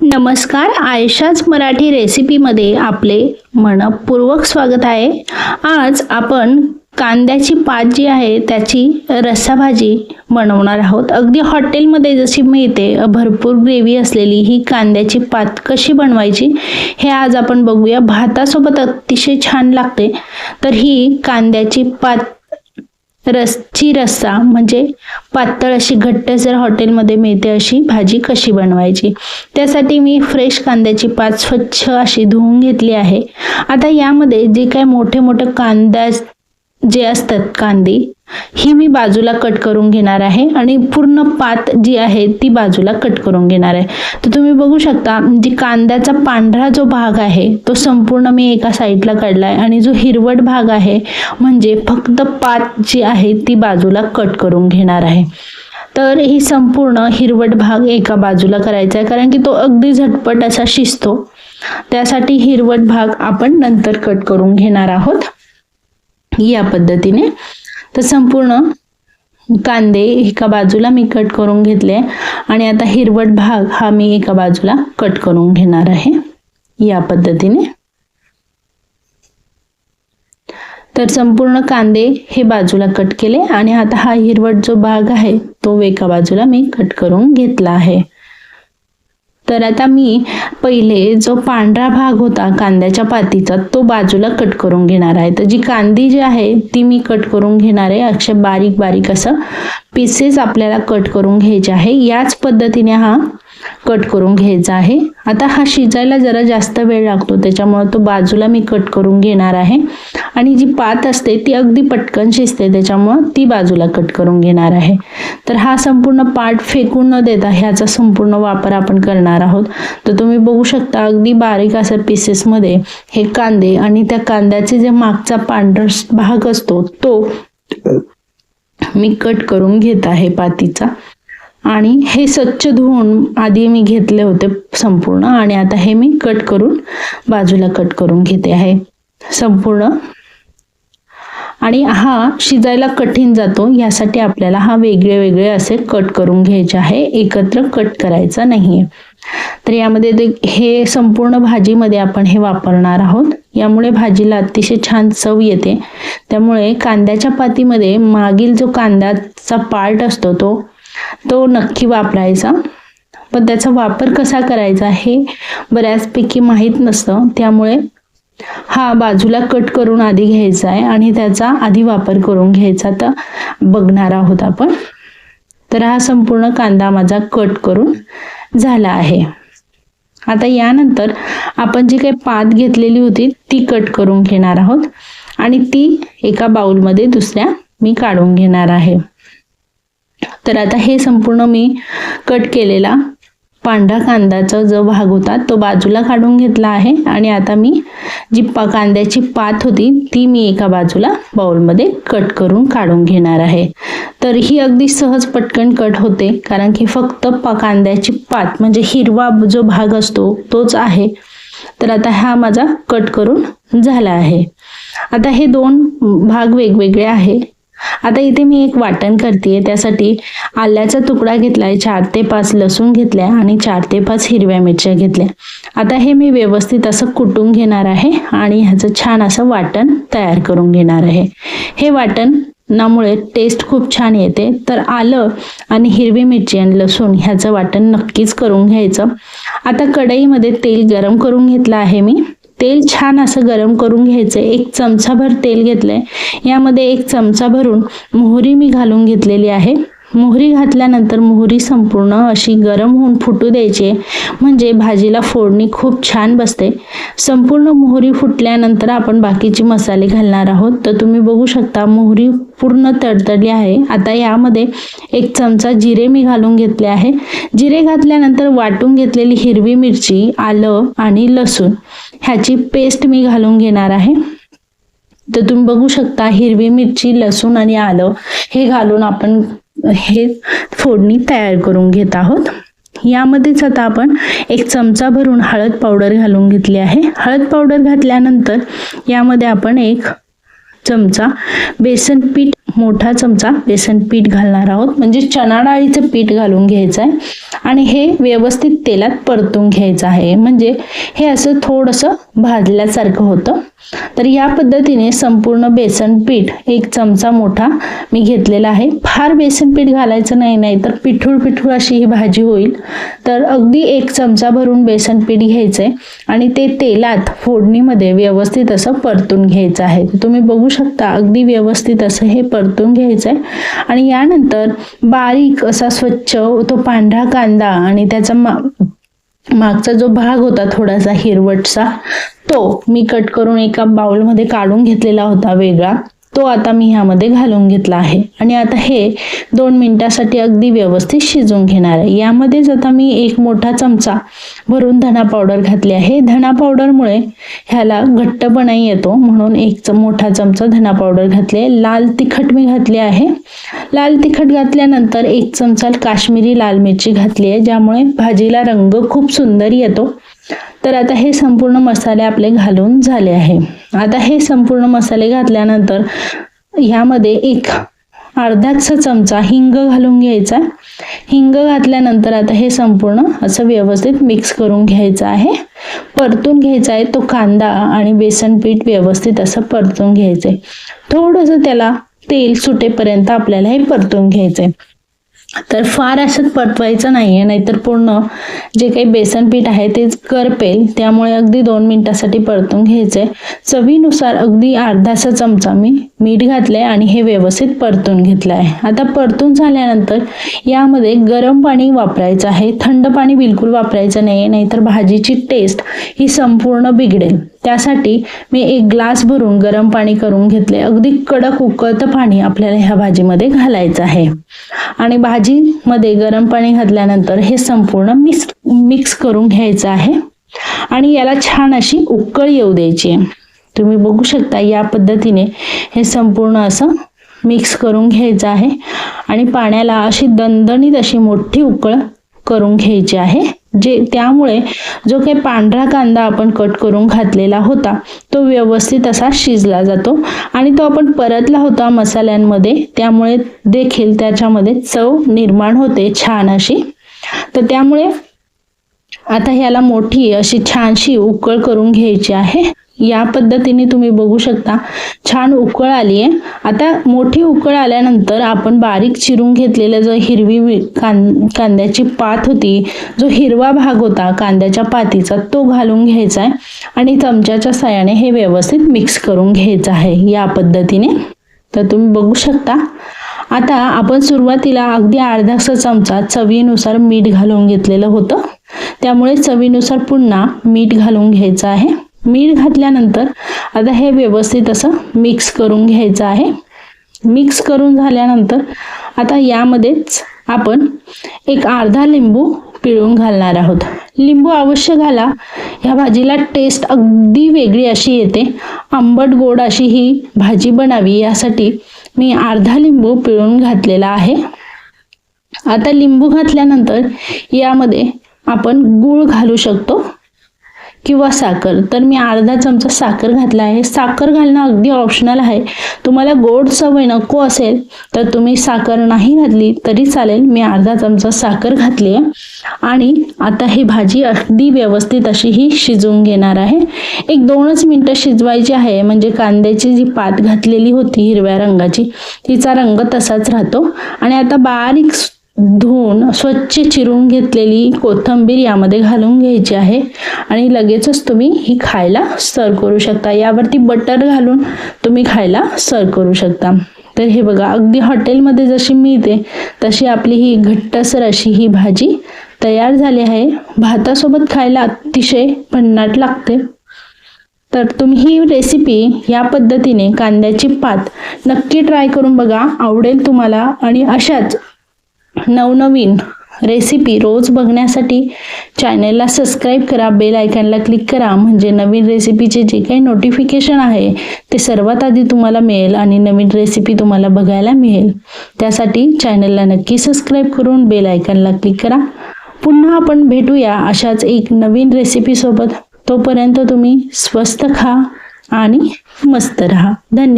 नमस्कार आयशाच मराठी रेसिपीमध्ये आपले मनपूर्वक स्वागत आहे. आज आपण कांद्याची पात जी आहे त्याची रस्साभाजी बनवणार आहोत. अगदी हॉटेलमध्ये जशी मिळते भरपूर ग्रेव्ही असलेली ही कांद्याची पात कशी बनवायची हे आज आपण बघूया. भातासोबत अतिशय छान लागते. तर ही कांद्याची पात रसची रस्सा म्हणजे पातळ अशी घट्ट जर हॉटेलमध्ये मिळते अशी भाजी कशी बनवायची? त्यासाठी मी फ्रेश कांद्याची पात स्वच्छ अशी धुवून घेतली आहे. आता यामध्ये जे काय मोठे मोठे कांदा जे असतात कांदे ही मी बाजूला कट करून घेणार आहे आणि पूर्ण पात जी आहे ती बाजूला कट करून घेणार आहे. तर तुम्ही बघू शकता जी कांद्याचा पांढरा जो भाग आहे तो संपूर्ण मी एका साईडला काढला आहे आणि जो हिरवट भाग आहे म्हणजे फक्त पात जी आहे ती बाजूला कट करून घेणार आहे. तर ही संपूर्ण हिरवट भाग एका बाजूला करायचा आहे कारण की तो अगदी झटपट असा शिजतो. त्यासाठी हिरवट भाग आपण नंतर कट करून घेणार आहोत. या पद्धतीने तर संपूर्ण कांदे एका बाजूला मी कट करून घेतले आणि आता हिरवट भाग हा मी एका बाजूला कट करून घेणार आहे. या पद्धतीने. तर संपूर्ण कांदे हे बाजूला कट केले आणि आता हा हिरवट जो भाग आहे तो एका बाजूला मी कट करून घेतला आहे. तर आता मी पहिले जो पांढरा भाग होता कांद्याच्या पातीचा तो बाजूला कट करून घेणार आहे. तर जी कांदी जी आहे ती मी कट करून घेणार आहे. अक्षर बारीक बारीक असं पीसेस आपल्याला कट करून घ्यायचे आहे. याच पद्धतीने हा कट करून घ्यायचा आहे. आता हा शिजायला जरा जास्त वेळ लागतो त्याच्यामुळे तो बाजूला मी कट करून घेणार आहे. आणि जी पात असते ती अगदी पटकन शिजते त्याच्यामुळं ती बाजूला कट करून घेणार आहे. तर हा संपूर्ण पाट फेकून न देता ह्याचा संपूर्ण वापर आपण करणार आहोत. तर तुम्ही बघू शकता अगदी बारीक अशा पीसेसमध्ये हे कांदे आणि त्या कांद्याचे जे मागचा पांढर भाग असतो तो मी कट करून घेत आहे पातीचा. आणि हे स्वच्छ धुवून आधी मी घेतले होते संपूर्ण आणि आता हे मी कट करून बाजूला कट करून घेते आहे. संपूर्ण. आणि हा शिजायला कठीण जातो यासाठी आपल्याला हा वेगळे वेगळे असे कट करून घ्यायचे आहे एकत्र कट करायचा नाही तर यामध्ये ते हे संपूर्ण भाजीमध्ये आपण हे वापरणार आहोत. यामुळे भाजीला अतिशय छान चव येते. त्यामुळे कांद्याच्या पातीमध्ये मागील जो कांद्याचा पार्ट असतो तो तो नक्की वापरायचा. पण त्याचा वापर कसा करायचा हे बऱ्याचपैकी माहीत नसतं. त्यामुळे हा बाजूला कट करून आधी घ्यायचा आहे आणि त्याचा आधी वापर करून घ्यायचा तर बघणार आहोत आपण. तर हा संपूर्ण कांदा माझा कट करून झाला आहे. आता यानंतर आपण जी काही पात घेतलेली होती ती कट करून घेणार आहोत आणि ती एका बाउलमध्ये दुसऱ्या मी काढून घेणार आहे. तर आता हे संपूर्ण मी कट केलेला पांढरा कांद्याचा जो भाग होता तो बाजूला काढून घेतला आहे. आणि आता मी जी पा कांद्याची पात होती ती मी एका बाजूला बाउलमध्ये कट करून काढून घेणार आहे. तर ही अगदी सहज पटकन कट होते कारण की फक्त पा कांद्याची पात म्हणजे हिरवा जो भाग असतो तोच आहे. तर आता हा माझा कट करून झाला आहे. आता हे दोन भाग वेगवेगळे आहे. आता इथे मी एक वाटण करते त्यासाठी आल्याचा तुकडा घेतलाय चार ते पाच लसूण घेतल्या आणि चार ते पाच हिरव्या मिरच्या घेतल्या. आता हे मी व्यवस्थित असं कुटून घेणार आहे आणि ह्याचं छान असं वाटण तयार करून घेणार आहे. हे वाटण नामुळे टेस्ट खूप छान येते. तर आलं आणि हिरवी मिरची आणि लसूण ह्याचं वाटण नक्कीच करून घ्यायचं. आता कढईमध्ये तेल गरम करून घेतलं आहे मी. तेल छान असं गरम करून घ्यायचं एक चमचाभर तेल घेतलंय. यामध्ये एक चमचा भरून मोहरी मी घालून घेतलेली आहे. मोहरी घातल्यानंतर मोहरी संपूर्ण अशी गरम होऊन फुटू द्यायची. म्हणजे भाजीला फोडणी खूप छान बसते. संपूर्ण मोहरी फुटल्यानंतर आपण बाकीचे मसाले घालणार आहोत. तर तुम्ही बघू शकता मोहरी पूर्ण तडतडली आहे. आता यामध्ये एक चमचा जिरे मी घालून घेतले आहे. जिरे घातल्यानंतर वाटून घेतलेली हिरवी मिरची आलं आणि लसूण ह्याची पेस्ट मी घालून घेणार आहे. तर तुम्ही बघू शकता हिरवी मिरची लसूण आणि आलं हे घालून आपण हे फोडणी तयार करून घेत आहोत. यामध्येच आता आपण एक चमचा भरून हळद पावडर घालून घेतली आहे. हळद पावडर घातल्यानंतर यामध्ये आपण एक चमचा बेसन पीठ मोठा चमचा बेसन पीठ घालणार आहोत. म्हणजे चणा डाळीचं पीठ घालून घ्यायचं आहे आणि हे व्यवस्थित तेलात परतून घ्यायचं आहे. म्हणजे हे असं थोडंसं भाजल्यासारखं होतं. तर या पद्धतीने संपूर्ण बेसन पीठ एक चमचा मोठा मी घेतलेला आहे. फार बेसन पीठ घालायचं नाही नाही तर पिठूळ पिठूळ अशी ही भाजी होईल. तर अगदी एक चमचा भरून बेसन पीठ घ्यायचं आहे आणि ते तेलात फोडणीमध्ये व्यवस्थित असं परतून घ्यायचं आहे. तुम्ही बघू शकता अगदी व्यवस्थित असं हे परतून घ्यायचा आहे आणि यानंतर बारीक असा स्वच्छ तो पांढरा कांदा आणि त्याचा मा मागचा जो भाग होता थोडासा हिरवटचा तो मी कट करून एका बाउलमध्ये काढून घेतलेला होता वेगळा. तो आता मी ह्यामध्ये घालून घेतला आहे. आणि आता हे दोन मिनिटासाठी अगदी व्यवस्थित शिजवून घेणार आहे. यामध्येच आता मी एक मोठा चमचा भरून धना पावडर घातली आहे. धना पावडरमुळे ह्याला घट्टपणा येतो. म्हणून एक मोठा चमचा धना पावडर घातले लाल तिखट मी घातले आहे. लाल तिखट घातल्यानंतर एक चमचा काश्मीरी लाल मिरची घातली आहे ज्यामुळे भाजीला रंग खूप सुंदर येतो. तर आता हे संपूर्ण मसाले आपले घालून झाले आहे. आता हे संपूर्ण मसाले घातल्यानंतर ह्यामध्ये एक अर्धाचा चमचा हिंग घालून घ्यायचा. हिंग घातल्यानंतर आता हे संपूर्ण असं व्यवस्थित मिक्स करून घ्यायचं आहे. परतून घ्यायचा आहे तो कांदा आणि बेसन पीठ व्यवस्थित असं परतून घ्यायचं आहे थोडंसं त्याला तेल सुटेपर्यंत आपल्याला हे परतून घ्यायचं आहे तर फार असं परतवायचं नाही आहे नाहीतर पूर्ण जे काही बेसन पीठ आहे तेच करपेल. त्यामुळे अगदी दोन मिनिटासाठी परतून घ्यायचं आहे चवीनुसार अगदी अर्धासा चमचा मी मीठ घातलं आहे आणि हे व्यवस्थित परतून घेतलं आहे आता परतून झाल्यानंतर यामध्ये गरम पाणी वापरायचं आहे. थंड पाणी बिलकुल वापरायचं नाही आहे नाहीतर भाजीची टेस्ट ही संपूर्ण बिघडेल. त्यासाठी मी एक ग्लास भरून गरम पाणी करून घेतले. अगदी कडक उकळतं पाणी आपल्याला ह्या भाजीमध्ये घालायचं आहे. आणि भाजीमध्ये गरम पाणी घातल्यानंतर हे संपूर्ण मिक्स मिक्स करून घ्यायचं आहे. आणि याला छान अशी उकळ येऊ द्यायची आहे. तुम्ही बघू शकता या पद्धतीने हे संपूर्ण असं मिक्स करून घ्यायचं आहे. आणि पाण्याला अशी दणदणीत अशी मोठी उकळ करून घ्यायची आहे. जे त्यामुळे जो काही पांढरा कांदा आपण कट करून घातलेला होता तो व्यवस्थित असा शिजला जातो आणि तो आपण परतला होता मसाल्यांमध्ये त्यामुळे देखील त्याच्यामध्ये चव निर्माण होते छान अशी. तर त्यामुळे आता ह्याला मोठी अशी छानशी उकळ करून घ्यायची आहे. या पद्धतीने तुम्ही बघू शकता. छान उकळ आली आहे. आता मोठी उकळ आल्यानंतर आपण बारीक चिरून घेतलेला जो हिरवी कां कांद्याची पात होती जो हिरवा भाग होता कांद्याच्या पातीचा तो घालून घ्यायचा आहे. आणि चमच्याच्या साह्याने हे व्यवस्थित मिक्स करून घ्यायचं आहे या पद्धतीने. तर तुम्ही बघू शकता. आता आपण सुरुवातीला अगदी अर्धासा चमचा चवीनुसार मीठ घालून घेतलेलं होतं. त्यामुळे चवीनुसार पुन्हा मीठ घालून घ्यायचं आहे. मीठ घातल्यानंतर आता हे व्यवस्थित असं मिक्स करून घ्यायचं आहे. मिक्स करून झाल्यानंतर आता यामध्येच आपण एक अर्धा लिंबू पिळून घालणार आहोत. लिंबू अवश्य घाला. ह्या भाजीला टेस्ट अगदी वेगळी अशी येते. आंबट गोड अशी ही भाजी बनावी यासाठी मी अर्धा लिंबू पिळून घातलेला आहे. आता लिंबू घातल्यानंतर यामध्ये आपण गूळ घालू शकतो. किंवा साखर तर मी अर्धा चमचा साखर घातला आहे. साखर घालणं अगदी ऑप्शनल आहे. तुम्हाला गोड सवय नको असेल तर तुम्ही साखर नाही घातली तरी चालेल. मी अर्धा चमचा साखर घातली आहे. आणि आता ही भाजी अगदी व्यवस्थित अशी ही शिजवून घेणार आहे. एक दोनच मिनटं शिजवायची आहे. म्हणजे कांद्याची जी पात घातलेली होती हिरव्या रंगाची तिचा रंग तसाच राहतो. आणि आता बारीक धुवून स्वच्छ चिरून घेतलेली कोथिंबीर यामध्ये घालून घ्यायची आहे. आणि लगेचच तुम्ही ही खायला सर्व करू शकता. यावरती बटर घालून तुम्ही खायला सर्व करू शकता. तर हे बघा अगदी हॉटेलमध्ये जशी मिळते तशी आपली ही घट्टसर अशी ही भाजी तयार झाली आहे. भातासोबत खायला अतिशय भन्नाट लागते. तर तुम्ही ही रेसिपी या पद्धतीने कांद्याची पात नक्की ट्राय करून बघा. आवडेल तुम्हाला आणि अशाच नवनवीन रेसिपी रोज बघण्यासाठी चॅनेलला सबस्क्राईब करा बेल आयकॉनला क्लिक करा. म्हणजे नवीन रेसिपीचे जे काही नोटिफिकेशन आहे ते सर्वात आधी तुम्हाला मिळेल आणि नवीन रेसिपी तुम्हाला बघायला मिळेल. त्यासाठी चॅनेलला नक्की सबस्क्राईब करून बेल आयकॉनला क्लिक करा. पुन्हा आपण भेटूया अशाच एक नवीन रेसिपीसोबत तोपर्यंत तुम्ही स्वस्त खा आणि मस्त राहा. धन्यवाद